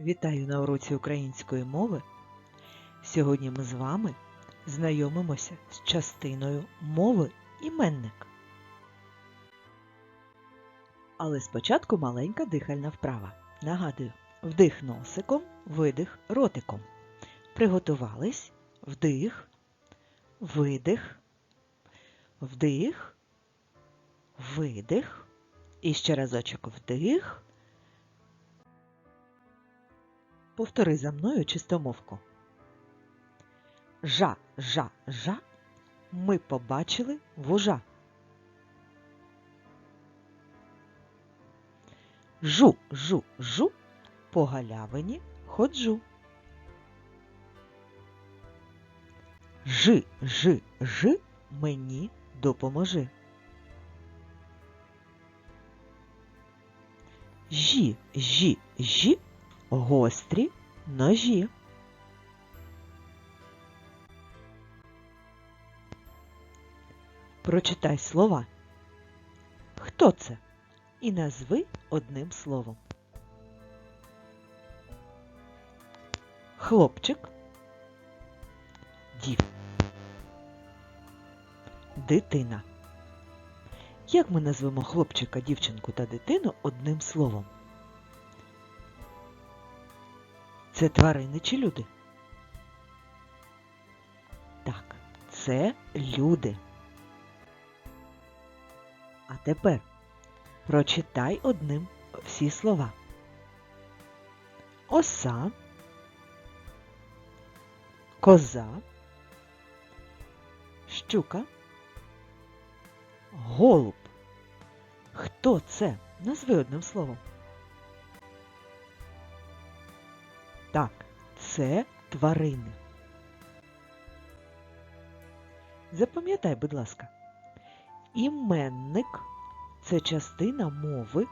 Вітаю на уроці української мови. Сьогодні ми з вами знайомимося з частиною мови іменник. Але спочатку маленька дихальна вправа. Нагадую, вдих носиком, видих ротиком. Приготувались. Вдих, видих, вдих, видих. І ще разочок вдих. Повтори за мною чистомовку. Жа, жа, жа. Ми побачили вужа. Жу, жу, жу. По галявині ходжу. Жи, жи, жи. Мені допоможи. Жі, жі, жі. Гострі ножі. Прочитай слова. Хто це? І назви одним словом. Хлопчик. Дів. Дитина. Як ми назвемо хлопчика, дівчинку та дитину одним словом? Це тварини чи люди? Так, це люди. А тепер прочитай одним всі слова. Оса, коза, щука, голуб. Хто це? Назви одним словом. Так, це тварини. Запам'ятай, будь ласка, іменник це частина мови,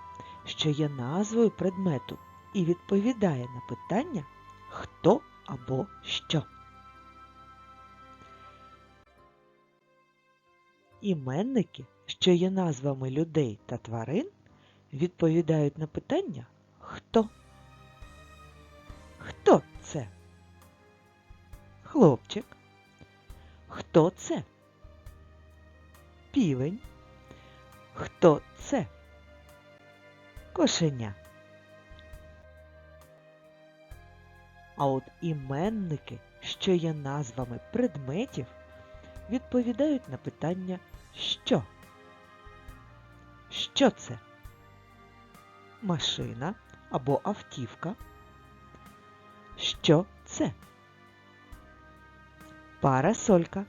що є назвою предмету і відповідає на питання хто або що. Іменники, що є назвами людей та тварин, відповідають на питання хто. Хто це? Хлопчик. Хто це? Півень. Хто це? Кошеня. А от іменники, що є назвами предметів, відповідають на питання що? Що це? Машина або автівка? Що це? Парасолька.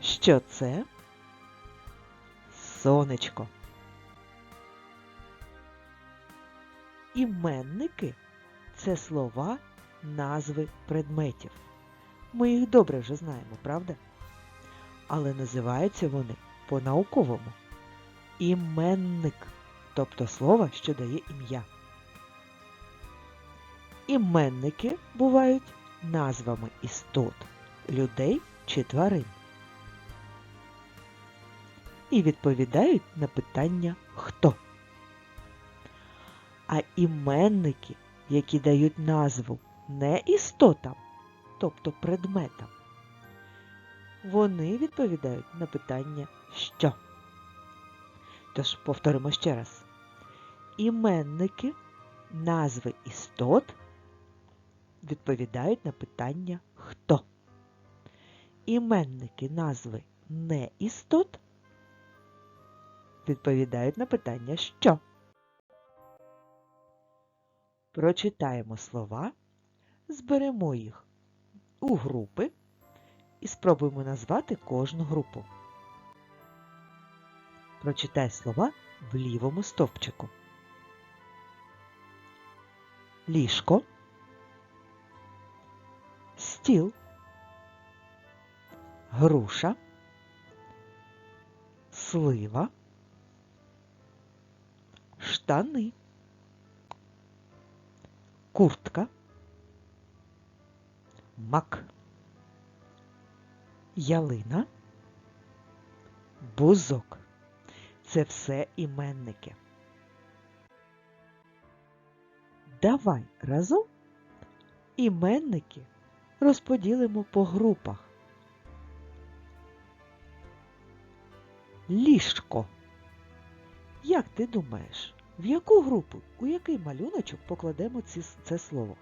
Що це? Сонечко. Іменники це слова, назви предметів. Ми їх добре вже знаємо, правда? Але називаються вони по-науковому. Іменник, тобто слово, що дає ім'я. Іменники бувають назвами істот, людей чи тварин. І відповідають на питання хто. А іменники, які дають назву не істотам, тобто предметам, вони відповідають на питання що. Тож повторимо ще раз. Іменники, назви істот відповідають на питання хто. Іменники назви не істот відповідають на питання що. Прочитаємо слова, зберемо їх у групи і спробуємо назвати кожну групу. Прочитай слова в лівому стовпчику. Ліжко стіл, груша, слива, штани, куртка, мак, ялина, бузок. Це все іменники. Давай разом іменники розподілимо по групах. Ліжко. Як ти думаєш, в яку групу, у який малюночок покладемо ці, це слово?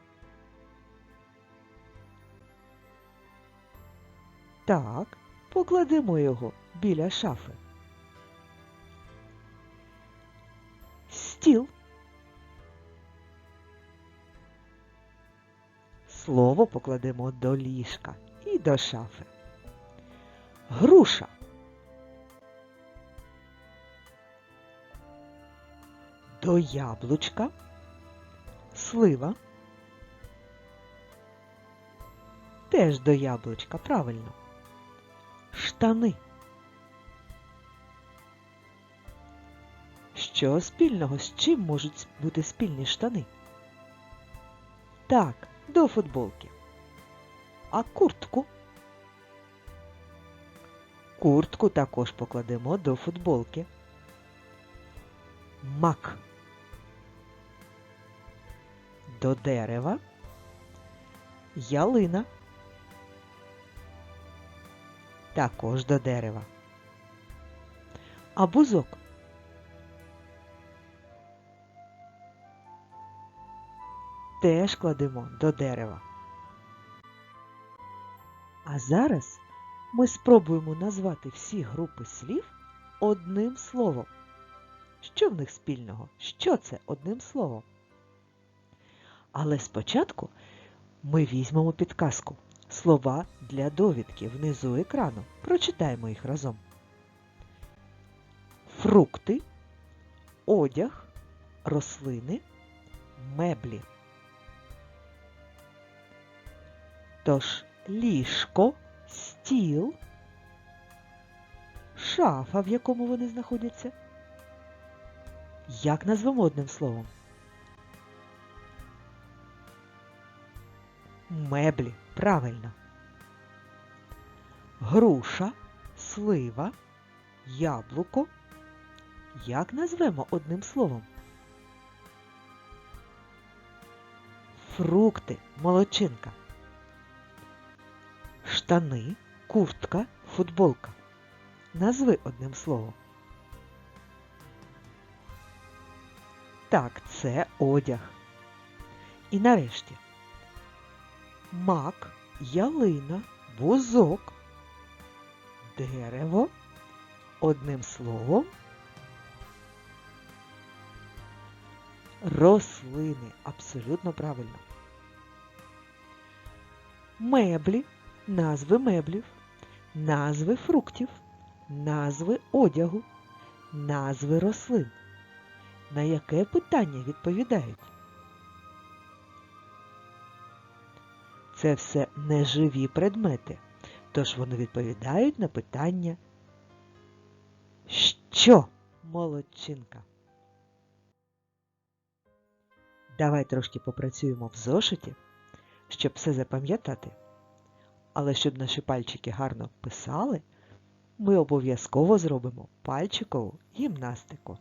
Так, покладемо його біля шафи. Стіл. Слово покладемо до ліжка і до шафи. Груша. До яблучка. Слива. Теж до яблучка, правильно. Штани. Що спільного з чим можуть бути спільні штани? Так, до футболки. А куртку? Куртку також покладемо до футболки. Мак. До дерева. Ялина. Також до дерева. А бузок? Теж кладемо до дерева. А зараз ми спробуємо назвати всі групи слів одним словом. Що в них спільного? Що це одним словом? Але спочатку ми візьмемо підказку. Слова для довідки внизу екрану. Прочитаємо їх разом. Фрукти, одяг, рослини, меблі. Тож ліжко, стіл, шафа, в якому вони знаходяться. Як назвемо одним словом? Меблі, правильно. Груша, слива, яблуко. Як назвемо одним словом? Фрукти, молочинка. Штани, куртка, футболка. Назви одним словом. Так, це одяг. І нарешті мак, ялина, бузок, дерево. Одним словом. Рослини. Абсолютно правильно. Меблі, назви меблів, назви фруктів, назви одягу, назви рослин. На яке питання відповідають? Це все неживі предмети, тож вони відповідають на питання Що, молодчинка? Давай трошки попрацюємо в зошиті, щоб все запам'ятати. Але щоб наші пальчики гарно писали, ми обов'язково зробимо пальчикову гімнастику.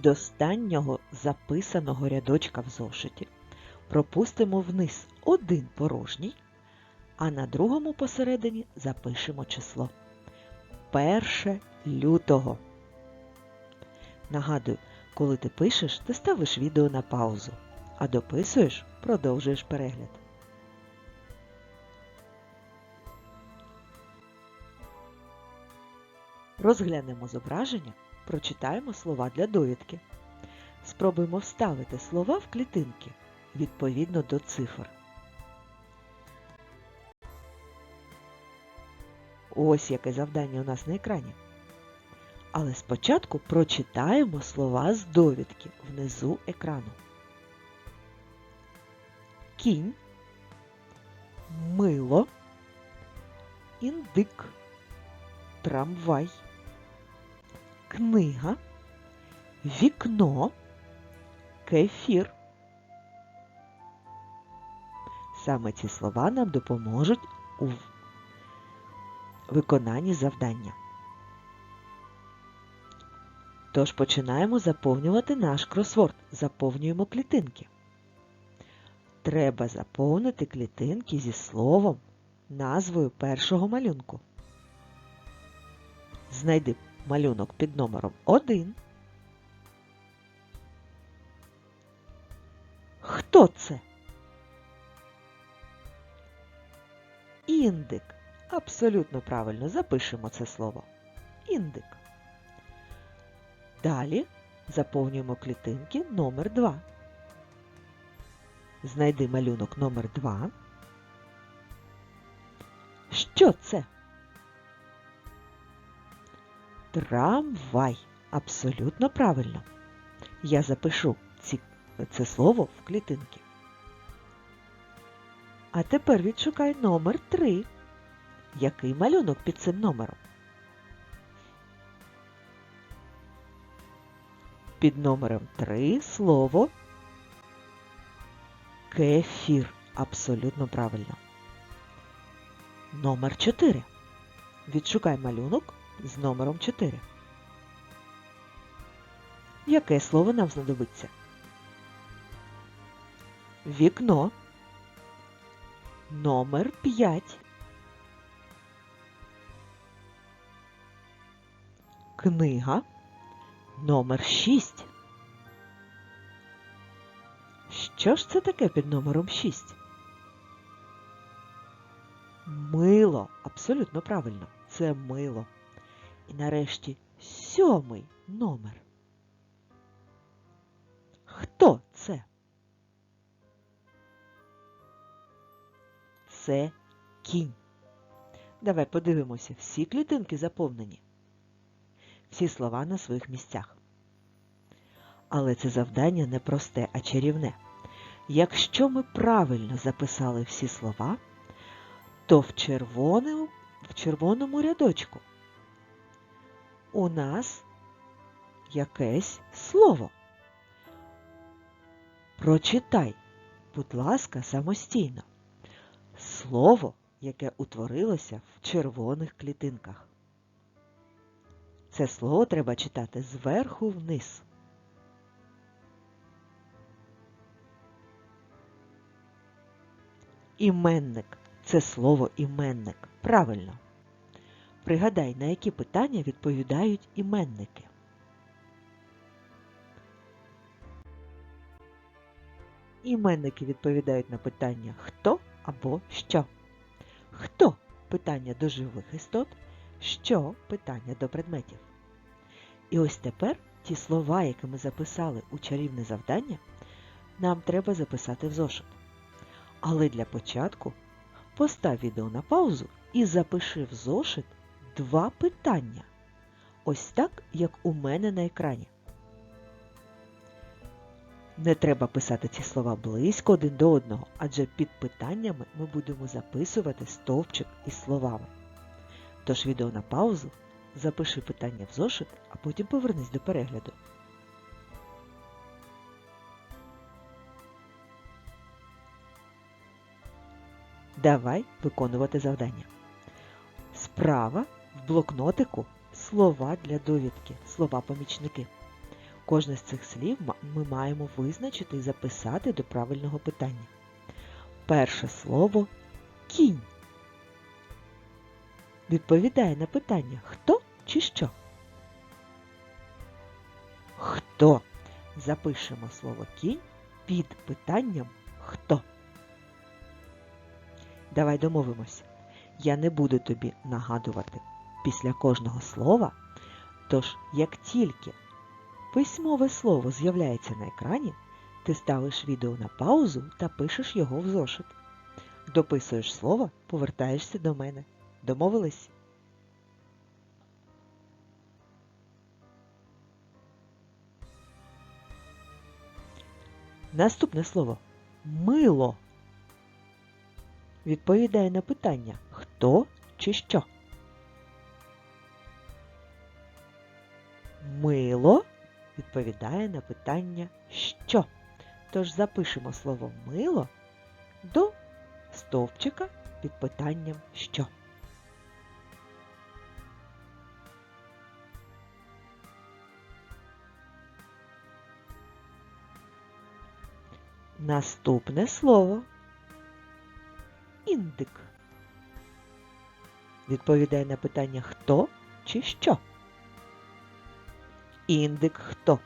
Від останнього записаного рядочка в зошиті пропустимо вниз один порожній, а на другому посередині запишемо число. Перше лютого. Нагадую, коли ти пишеш, ти ставиш відео на паузу, а дописуєш, продовжуєш перегляд. Розглянемо зображення, прочитаємо слова для довідки. Спробуємо вставити слова в клітинки відповідно до цифр. Ось яке завдання у нас на екрані. Але спочатку прочитаємо слова з довідки внизу екрану. Кінь, мило, індик, трамвай, книга, вікно, кефір. Саме ці слова нам допоможуть у виконанні завдання. Тож починаємо заповнювати наш кросворд. Заповнюємо клітинки. Треба заповнити клітинки зі словом, назвою першого малюнку. Знайди малюнок під номером 1. Хто це? Індик. Абсолютно правильно запишемо це слово. Індик. Далі заповнюємо клітинки номер 2. Знайди малюнок номер 2. Що це? Трамвай. Абсолютно правильно. Я запишу ці, це слово в клітинки. А тепер відшукай номер 3. Який малюнок під цим номером? Під номером 3 слово кефір. Абсолютно правильно. Номер 4. Відшукай малюнок з номером 4. Яке слово нам знадобиться? Вікно. Номер 5. Книга номер 6. Що ж це таке під номером 6? Мило. Абсолютно правильно. Це мило. І нарешті сьомий номер. Хто це? Це кінь. Давай подивимося, всі клітинки заповнені всі слова на своїх місцях. Але це завдання не просте, а чарівне. Якщо ми правильно записали всі слова, то в червоному, в червоному рядочку у нас якесь слово. Прочитай, будь ласка, самостійно. Слово, яке утворилося в червоних клітинках. Це слово треба читати зверху вниз. Іменник це слово іменник. Правильно. Пригадай, на які питання відповідають іменники. Іменники відповідають на питання хто або що. Хто питання до живих істот, що питання до предметів. І ось тепер ті слова, які ми записали у чарівне завдання, нам треба записати в зошит. Але для початку постав відео на паузу і запиши в зошит два питання. Ось так, як у мене на екрані. Не треба писати ці слова близько один до одного, адже під питаннями ми будемо записувати стовпчик із словами. Тож відео на паузу, запиши питання в зошит, а потім повернись до перегляду. Давай виконувати завдання. Справа в блокнотику слова для довідки, слова-помічники. Кожне з цих слів ми маємо визначити і записати до правильного питання. Перше слово кінь. Відповідає на питання хто чи що? хто. Запишемо слово кінь під питанням хто. Давай домовимося. Я не буду тобі нагадувати після кожного слова, тож як тільки письмове слово з'являється на екрані, ти ставиш відео на паузу та пишеш його в зошит. Дописуєш слово, повертаєшся до мене. Домовились? Наступне слово мило. Відповідає на питання хто чи що. Відповідає на питання що. Тож запишемо слово мило до стовпчика під питанням що. Наступне слово індик. Відповідає на питання хто чи що. Індик хто?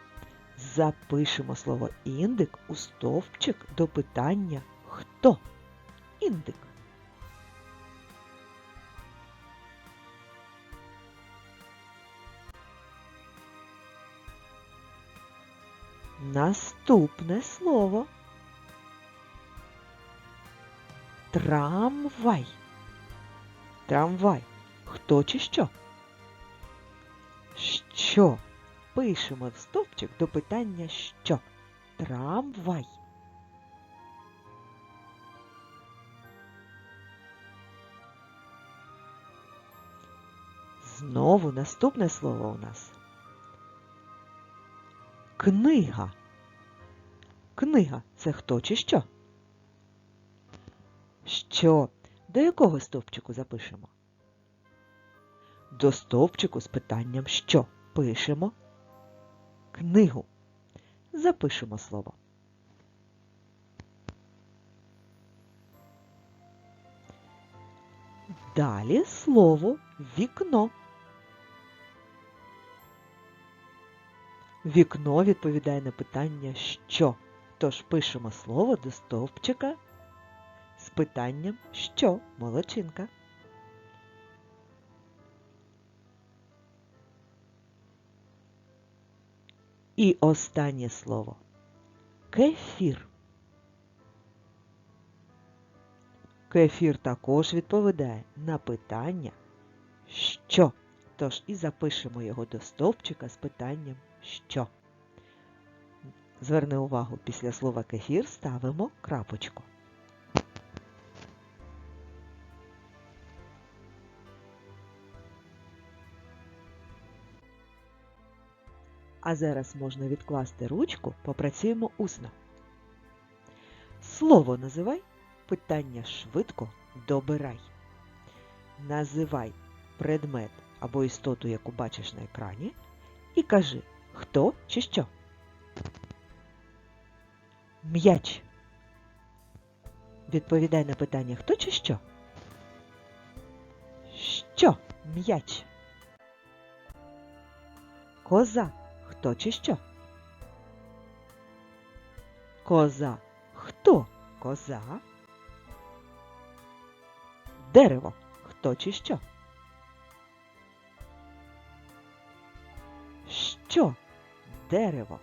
Запишемо слово індик у стовпчик до питання хто. Індик. Наступне слово трамвай. Трамвай. Хто чи що? Що? Пишемо в стовпчик до питання що. Трамвай. Знову наступне слово у нас. Книга. Книга це хто чи що? Що? До якого стовпчику запишемо? До стовпчику з питанням що? Пишемо книгу. Запишемо слово. Далі слово вікно. Вікно відповідає на питання що. Тож пишемо слово до стовпчика з питанням що молодчинка. І останнє слово кефір. Кефір також відповідає на питання що. Тож і запишемо його до стовпчика з питанням що. Зверни увагу, після слова кефір ставимо крапочку. А зараз можна відкласти ручку, попрацюємо усно. Слово називай, питання швидко добирай. Називай предмет або істоту, яку бачиш на екрані, і кажи, хто чи що. М'яч. Відповідай на питання хто чи що? Що м'яч? Коза. Хто чи що? Коза. Хто коза? Дерево. Хто чи що? Що? Дерево.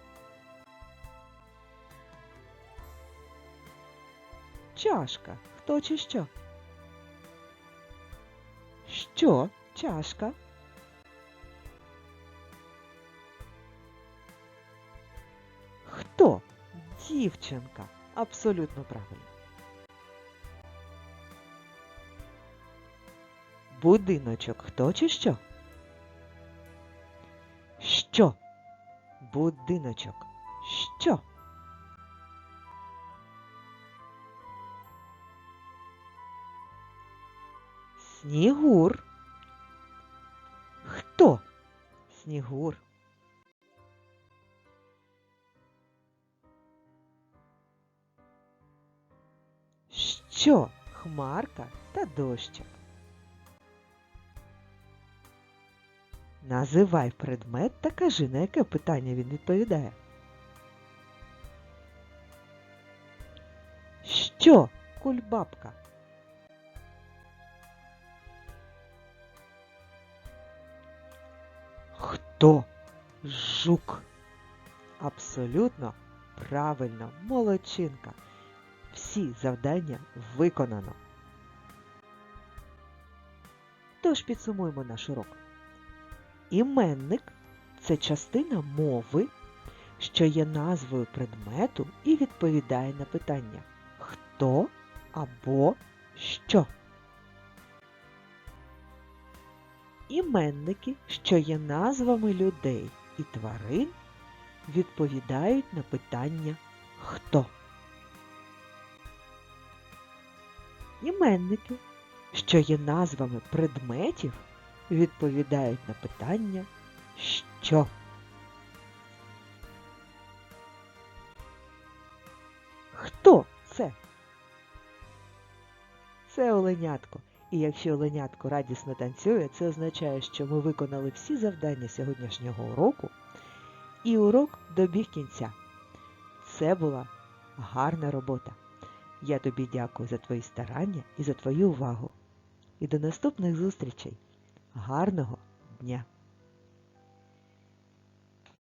Чашка. Хто чи що? Що? Чашка. Дівчинка. Абсолютно правильно. Будиночок хто чи що? Що? Будиночок. Що? Снігур. Хто? Снігур. Що? Хмарка та дощик. Називай предмет та кажи, на яке питання він відповідає. Що кульбабка? Хто жук? Абсолютно правильно, молодчинка. Всі завдання виконано. Тож підсумуємо наш урок. Іменник це частина мови, що є назвою предмету і відповідає на питання хто або що. Іменники, що є назвами людей і тварин, відповідають на питання хто. Іменники, що є назвами предметів, відповідають на питання що. Хто це? Це оленятко. І якщо оленятко радісно танцює, це означає, що ми виконали всі завдання сьогоднішнього уроку, і урок добіг кінця. Це була гарна робота. Я тобі дякую за твої старання і за твою увагу. І до наступних зустрічей. Гарного дня!